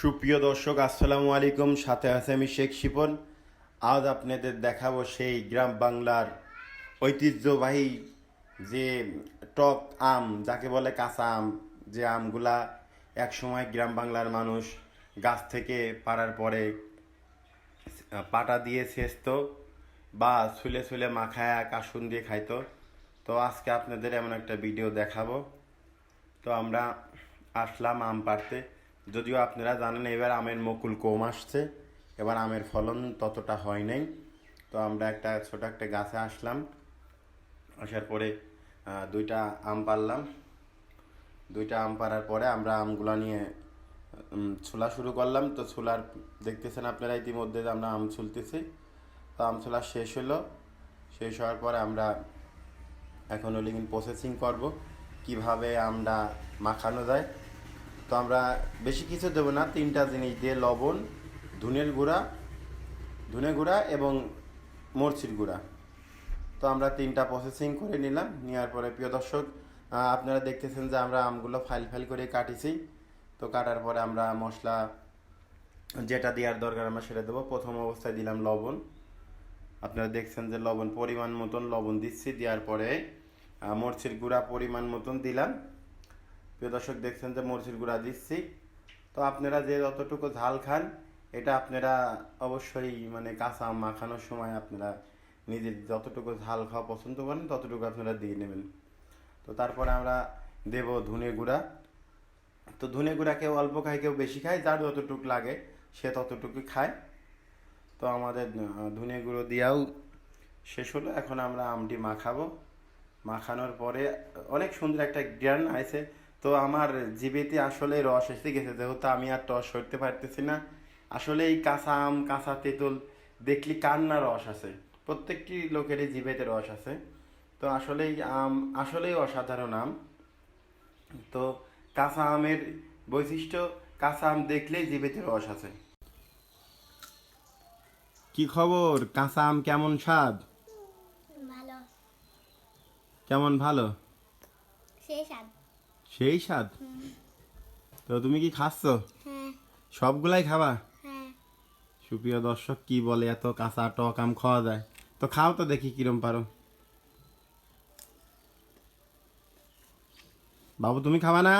সুপ্রিয় দর্শক, আসসালামু আলাইকুম। সাথে আছে আমি শেখ শিপন। আজ আপনাদের দেখাবো সেই গ্রাম বাংলার ঐতিহ্যবাহী যে টক আম, যাকে বলে কাঁচা আম, যে আমগুলা একসময় গ্রাম বাংলার মানুষ গাছ থেকে পাড়ার পরে পাটা দিয়ে ছেঁচতো বা ছুলে ছুলে মাখায় কাসুন দিয়ে খাইতো। তো আজকে আপনাদের এমন একটা ভিডিও দেখাবো। তো আমরা আসলাম আম পাড়তে। যদিও আপনারা জানেন এবার আমের মুকুল কম আসছে, এবার আমের ফলন ততটা হয় নাই। তো আমরা একটা ছোট একটা গাছে আসলাম, আসার পরে দুইটা আম পারলাম। দুইটা আম পাড়ার পরে আমরা আমগুলো নিয়ে ছোলা শুরু করলাম। তো ছোলার দেখতেছেন আপনারা ইতিমধ্যে আমরা আম ছুলতেছি। তো আম ছোলা শেষ হলো। শেষ হওয়ার পরে আমরা এখন হলে প্রসেসিং করব। কীভাবে আমরা মাখানো যায়। তো আমরা বেশি কিছু দেবো না, তিনটা জিনিস দিয়ে লবণ, ধুনের গুঁড়া ধুনে গুঁড়া এবং মরচির গুঁড়া। তো আমরা তিনটা প্রসেসিং করে নিলাম, নেওয়ার পরে প্রিয় দর্শক আপনারা দেখতেছেন যে আমরা আমগুলো ফাইল ফাইল করে কাটিছি। তো কাটার পরে আমরা মশলা যেটা দেওয়ার দরকার আমরা সেটা দেবো। প্রথম অবস্থায় দিলাম লবণ। আপনারা দেখছেন যে লবণ পরিমাণ মতন লবণ দিচ্ছি, দেওয়ার পরে মরচির গুঁড়া পরিমাণ মতন দিলাম। প্রিয় দর্শক, দেখছেন যে মরচির গুঁড়া দিচ্ছি। তো আপনারা যে যতটুকু ঝাল খান, এটা আপনারা অবশ্যই মানে কাঁচা মাখানোর সময় আপনারা নিজের যতটুকু ঝাল খাওয়া পছন্দ করেন, ততটুকু আপনারা দিয়ে নেবেন। তো তারপরে আমরা দেব ধনে গুঁড়া। তো ধনে গুঁড়া কেউ অল্প খায়, কেউ বেশি খায়, যার যতটুকু লাগে সে ততটুকু খায়। তো আমাদের ধনে গুঁড়ো দিয়াও শেষ হলো। এখন আমরা আমটি মাখাবো। মাখানোর পরে অনেক সুন্দর একটা জ্ঞান আছে তো আমার জিবেতে আসলে রস এসে গেছে যেহেতু আমি আর টস সরতে পারতেছি না। আসলে এই কাঁচা আম কাঁচা তেঁতুল দেখলি কান্না রস আছে। প্রত্যেকটি লোকেরই জিবেতে রস আছে। তো আসলেই আম আসলেই অসাধারণ আম। তো কাঁচা আমের বৈশিষ্ট্য কাঁচা আম দেখলেই জিবেতে রস আছে। কি খবর? কাঁচা আম কেমন স্বাদ? ভালো। কেমন ভালো? সেই স্বাদ। সেই স্বাদ? তো তুমি কি খাচ্ছ? হ্যাঁ। সবগুলাই খাবা? হ্যাঁ। সুপ্রিয় দর্শক কি বলে এত কাঁচা টক আম খাওয়া যায়? তো খাও তো দেখি কিরম পারো। বাবু তুমি খাবা না?